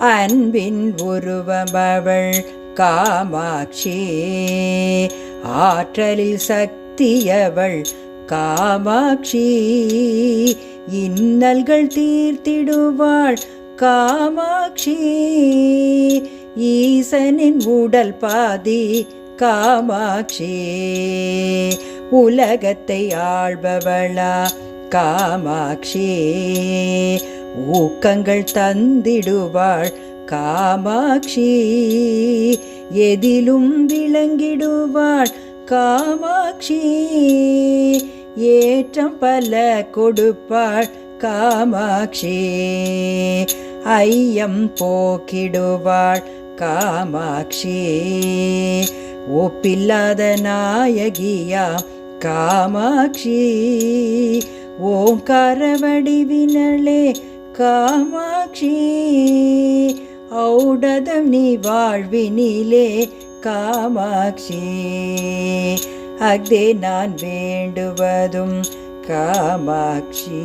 அன்பின் உருவமவள் காமாட்சி. ஆற்றலில் சக்தியவள் காமாட்சி. இன்னல்கள் தீர்த்திடுவாள் காமாட்சி. ஈசனின் உடல் பாதி காமாட்சி. உலகத்தை ஆள்பவளா காமாட்சி. ஊக்கங்கள் தந்திடுவாள் காமாட்சி. எதிலும் விளங்கிடுவாள் காமாட்சி. ஏற்றம் பல கொடுப்பாள் காமாட்சி. ஐயம் போக்கிடுவாள் காமாட்சி. ஒப்பில்லாத நாயகியா காமாட்சி. ஓங்கார வடிவினளே காமாட்சி ஔடதம் நீ வாழ்வினிலே காமாட்சி. அக்தே நான் வேண்டுவதும் காமாட்சி.